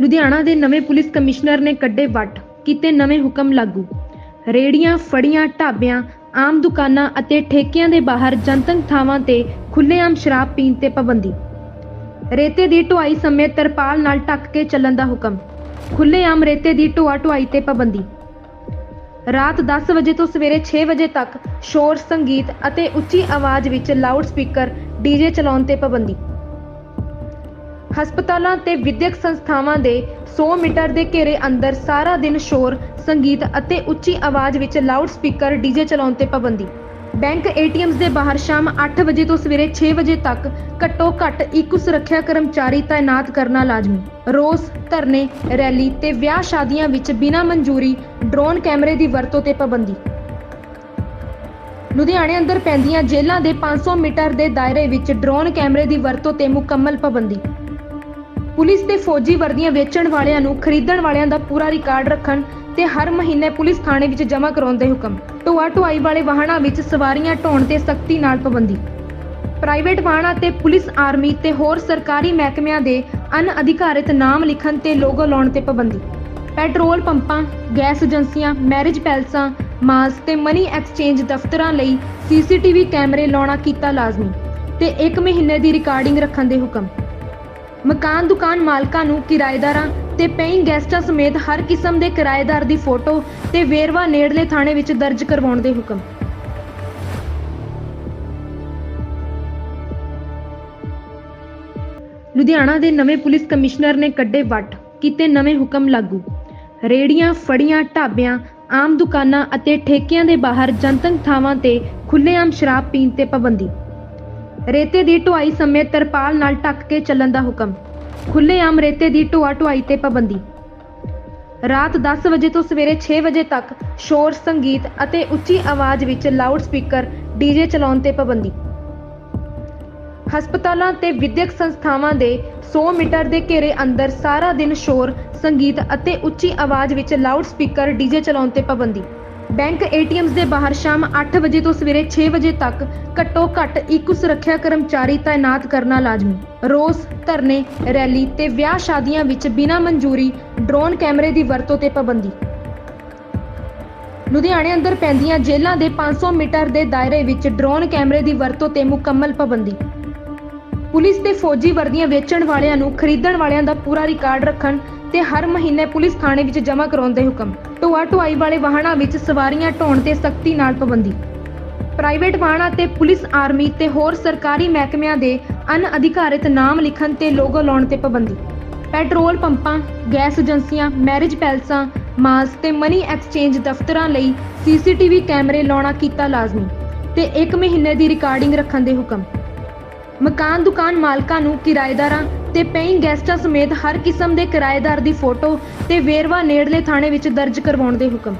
ਲੁਧਿਆਣਾ ਦੇ ਨਵੇਂ police commissioner ਨੇ ਕੱਢੇ ਵੱਟ, ਕੀਤੇ ਨਵੇਂ ਹੁਕਮ ਲਾਗੂ। ਰੇੜੀਆਂ, ਫੜੀਆਂ, ਢਾਬਿਆਂ, ਆਮ ਦੁਕਾਨਾਂ ਅਤੇ ਠੇਕਿਆਂ ਦੇ ਬਾਹਰ ਜਨਤਕ ਥਾਵਾਂ ਤੇ ਖੁੱਲ੍ਹੇਆਮ ਸ਼ਰਾਬ ਪੀਣ ਤੇ ਪਾਬੰਦੀ। ਰੇਤੇ ਦੀ ਢੁਆਈ ਸਮੇਂ ਤਰਪਾਲ ਨਾਲ ਢੱਕ ਕੇ ਚੱਲਣ ਦਾ ਹੁਕਮ। ਖੁੱਲ੍ਹੇਆਮ ਰੇਤੇ ਦੀ ਢੋਆ ਢੁਆਈ ਤੇ ਪਾਬੰਦੀ। ਰਾਤ 10 ਵਜੇ ਤੋਂ ਸਵੇਰੇ 6 ਵਜੇ ਤੱਕ ਸ਼ੋਰ, ਸੰਗੀਤ ਅਤੇ ਉੱਚੀ ਆਵਾਜ਼ ਵਿੱਚ ਲਾਊਡ ਸਪੀਕਰ ਡੀਜੇ ਚਲਾਉਣ ਤੇ ਪਾਬੰਦੀ। ਹਸਪਤਾਲਾਂ ਤੇ ਵਿਦਿਅਕ ਸੰਸਥਾਵਾਂ ਦੇ 100 ਮੀਟਰ ਦੇ ਘੇਰੇ ਅੰਦਰ ਸਾਰਾ ਦਿਨ ਸ਼ੋਰ, ਸੰਗੀਤ ਅਤੇ ਉੱਚੀ ਆਵਾਜ਼ ਵਿੱਚ ਲਾਊਡ ਸਪੀਕਰ ਡੀਜੇ ਚਲਾਉਣ ਤੇ ਪਾਬੰਦੀ। ਬੈਂਕ ਏਟੀਐਮਸ ਦੇ ਬਾਹਰ ਸ਼ਾਮ 8 ਵਜੇ ਤੋਂ ਸਵੇਰੇ 6 ਵਜੇ ਤੱਕ ਘੱਟੋ ਘੱਟ ਇੱਕ ਸੁਰੱਖਿਆ ਕਰਮਚਾਰੀ ਤਾਇਨਾਤ ਕਰਨਾ ਲਾਜ਼ਮੀ। ਰੋਸ, ਧਰਨੇ, ਰੈਲੀ ਤੇ ਵਿਆਹ ਸ਼ਾਦੀਆਂ ਵਿੱਚ ਬਿਨਾਂ ਮਨਜ਼ੂਰੀ ਡਰੋਨ ਕੈਮਰੇ ਦੀ ਵਰਤੋਂ ਤੇ ਪਾਬੰਦੀ। ਲੁਧਿਆਣੇ ਅੰਦਰ ਪੈਂਦੀਆਂ ਜੇਲ੍ਹਾਂ ਦੇ 500 ਮੀਟਰ ਦੇ ਦਾਇਰੇ ਵਿੱਚ ਡਰੋਨ ਕੈਮਰੇ ਦੀ ਵਰਤੋਂ ਤੇ ਮੁਕੰਮਲ ਪਾਬੰਦੀ। ਪੁਲਿਸ ਤੇ ਫੌਜੀ ਵਰਦੀਆਂ ਵੇਚਣ ਵਾਲਿਆਂ ਨੂੰ ਖਰੀਦਣ ਵਾਲਿਆਂ ਦਾ ਪੂਰਾ ਰਿਕਾਰਡ ਰੱਖਣ ਤੇ ਹਰ ਮਹੀਨੇ ਪੁਲਿਸ ਥਾਣੇ ਵਿੱਚ ਜਮ੍ਹਾਂ ਕਰਾਉਣ ਦੇ ਹੁਕਮ। ਢੋਆ ਢੁਆਈ ਵਾਲੇ ਵਾਹਨਾਂ ਵਿੱਚ ਸਵਾਰੀਆਂ ਢੋਣ ਤੇ ਸਖਤੀ ਨਾਲ ਪਾਬੰਦੀ। ਪ੍ਰਾਈਵੇਟ ਵਾਹਨਾਂ ਤੇ ਪੁਲਿਸ ਆਰਮੀ ਤੇ ਹੋਰ ਸਰਕਾਰੀ ਮਹਿਕਮਿਆਂ ਦੇ ਅਨਅਧਿਕਾਰਿਤ ਨਾਮ ਲਿਖਣ ਤੇ ਲੋਗੋ ਲਾਉਣ ਤੇ ਪਾਬੰਦੀ। ਪੈਟਰੋਲ ਪੰਪਾਂ, ਗੈਸ ਏਜੰਸੀਆਂ, ਮੈਰਿਜ ਪੈਲਸਾਂ ਮਾਸ ਤੇ ਮਨੀ ਐਕਸਚੇਂਜ ਦਫ਼ਤਰਾਂ ਲਈ ਸੀਸੀਟੀਵੀ ਕੈਮਰੇ ਲਾਉਣਾ ਕੀਤਾ ਲਾਜ਼ਮੀ ਤੇ 1 ਮਹੀਨੇ ਦੀ ਰਿਕਾਰਡਿੰਗ ਰੱਖਣ ਦੇ ਹੁਕਮ। ਮਕਾਨ ਦੁਕਾਨ ਮਾਲਕਾਂ ਨੂੰ ਕਿਰਾਏਦਾਰਾਂ ਤੇ ਪੇਇੰਗ ਗੈਸਟਾਂ ਸਮੇਤ ਹਰ ਕਿਸਮ ਦੇ ਕਿਰਾਏਦਾਰ ਦੀ ਫੋਟੋ ਤੇ ਵੇਰਵਾ ਨੇੜਲੇ ਥਾਣੇ ਵਿੱਚ ਦਰਜ ਕਰਵਾਉਣ ਦੇ ਹੁਕਮ। ਲੁਧਿਆਣਾ ਦੇ ਨਵੇਂ ਪੁਲਿਸ ਕਮਿਸ਼ਨਰ ਨੇ ਕੱਢੇ ਵੱਟ, ਕੀਤੇ ਨਵੇਂ ਹੁਕਮ ਲਾਗੂ। ਰੇੜੀਆਂ, ਫੜੀਆਂ, ਢਾਬਿਆਂ, ਆਮ ਦੁਕਾਨਾਂ ਅਤੇ ਠੇਕਿਆਂ ਦੇ ਬਾਹਰ ਜਨਤਕ ਥਾਵਾਂ ਤੇ ਖੁੱਲ੍ਹੇਆਮ ਸ਼ਰਾਬ ਪੀਣ ਤੇ ਪਾਬੰਦੀ। ਰੇਤੇ ਦੀ ਢੁਆਈ ਸਮੇਤ ਤਰਪਾਲ ਨਾਲ ਢੱਕ ਕੇ ਚੱਲਣ ਦਾ ਹੁਕਮ। ਖੁੱਲ੍ਹੇਆਮ ਰੇਤੇ ਦੀ ਢੋਆ ਢੁਆਈ ਤੇ ਪਾਬੰਦੀ। ਰਾਤ 10 ਵਜੇ ਤੋਂ ਸਵੇਰੇ 6 ਵਜੇ ਤੱਕ ਸ਼ੋਰ, ਸੰਗੀਤ ਅਤੇ ਉੱਚੀ ਆਵਾਜ਼ ਵਿੱਚ ਲਾਊਡ ਸਪੀਕਰ ਡੀਜੇ ਚਲਾਉਣ ਤੇ ਪਾਬੰਦੀ। ਹਸਪਤਾਲਾਂ ਤੇ ਵਿਦਿਅਕ ਸੰਸਥਾਵਾਂ ਦੇ 100 ਮੀਟਰ ਦੇ ਘੇਰੇ ਅੰਦਰ ਸਾਰਾ ਦਿਨ ਸ਼ੋਰ, ਸੰਗੀਤ ਅਤੇ ਉੱਚੀ ਆਵਾਜ਼ ਵਿੱਚ ਲਾਊਡ ਸਪੀਕਰ ਡੀਜੇ ਚਲਾਉਣ ਤੇ ਪਾਬੰਦੀ। ਬੈਂਕ ਏਟੀਐਮਸ ਦੇ ਬਾਹਰ ਸ਼ਾਮ 8 ਵਜੇ ਤੋਂ ਸਵੇਰੇ 6 ਵਜੇ ਤੱਕ ਘੱਟੋ ਘੱਟ ਇੱਕ ਸੁਰੱਖਿਆ ਕਰਮਚਾਰੀ ਤਾਇਨਾਤ ਕਰਨਾ ਲਾਜ਼ਮੀ। ਰੋਸ, ਧਰਨੇ, ਰੈਲੀ ਤੇ ਵਿਆਹ ਸ਼ਾਦੀਆਂ ਵਿੱਚ ਬਿਨਾਂ ਮਨਜ਼ੂਰੀ ਡਰੋਨ ਕੈਮਰੇ ਦੀ ਵਰਤੋਂ ਤੇ ਪਾਬੰਦੀ। ਲੁਧਿਆਣੇ ਅੰਦਰ ਪੈਂਦੀਆਂ ਜੇਲ੍ਹਾਂ ਦੇ 500 ਮੀਟਰ ਦੇ ਦਾਇਰੇ ਵਿੱਚ ਡਰੋਨ ਕੈਮਰੇ ਦੀ ਵਰਤੋਂ ਤੇ ਮੁਕੰਮਲ ਪਾਬੰਦੀ। ਪੁਲਿਸ ਤੇ ਫੌਜੀ ਵਰਦੀਆਂ ਵੇਚਣ ਵਾਲਿਆਂ ਨੂੰ ਖਰੀਦਣ ਵਾਲਿਆਂ ਦਾ ਪੂਰਾ ਰਿਕਾਰਡ ਰੱਖਣ ਤੇ ਹਰ ਮਹੀਨੇ ਪੁਲਿਸ ਥਾਣੇ ਵਿੱਚ ਜਮ੍ਹਾਂ ਕਰਾਉਣ ਦੇ ਹੁਕਮ। ਢੋਆ ਢੁਆਈ ਵਾਲੇ ਵਾਹਨਾਂ ਵਿੱਚ ਸਵਾਰੀਆਂ ਢੋਣ ਤੇ ਸਖਤੀ ਨਾਲ ਪਾਬੰਦੀ। ਪ੍ਰਾਈਵੇਟ ਵਾਹਨਾਂ ਤੇ ਪੁਲਿਸ ਆਰਮੀ ਤੇ ਹੋਰ ਸਰਕਾਰੀ ਮਹਿਕਮਿਆਂ ਦੇ ਅਨਅਧਿਕਾਰਿਤ ਨਾਮ ਲਿਖਣ ਤੇ ਲੋਗੋ ਲਾਉਣ ਤੇ ਪਾਬੰਦੀ। ਪੈਟਰੋਲ ਪੰਪਾਂ, ਗੈਸ ਏਜੰਸੀਆਂ, ਮੈਰਿਜ ਪੈਲਸਾਂ, ਮਾਲਸ ਤੇ ਮਨੀ ਐਕਸਚੇਂਜ ਦਫ਼ਤਰਾਂ ਲਈ ਸੀਸੀਟੀਵੀ ਕੈਮਰੇ ਲਾਉਣਾ ਕੀਤਾ ਲਾਜ਼ਮੀ ਤੇ 1 ਮਹੀਨੇ ਦੀ ਰਿਕਾਰਡਿੰਗ ਰੱਖਣ ਦੇ ਹੁਕਮ। ਮਕਾਨ ਦੁਕਾਨ ਮਾਲਕਾਂ ਨੂੰ ਕਿਰਾਏਦਾਰਾਂ ਤੇ ਪੇਇੰਗ ਗੈਸਟਾਂ ਸਮੇਤ ਹਰ ਕਿਸਮ ਦੇ ਕਿਰਾਏਦਾਰ ਦੀ ਫੋਟੋ ਤੇ ਵੇਰਵਾ ਨੇੜਲੇ ਥਾਣੇ ਵਿੱਚ ਦਰਜ ਕਰਵਾਉਣ ਦੇ ਹੁਕਮ।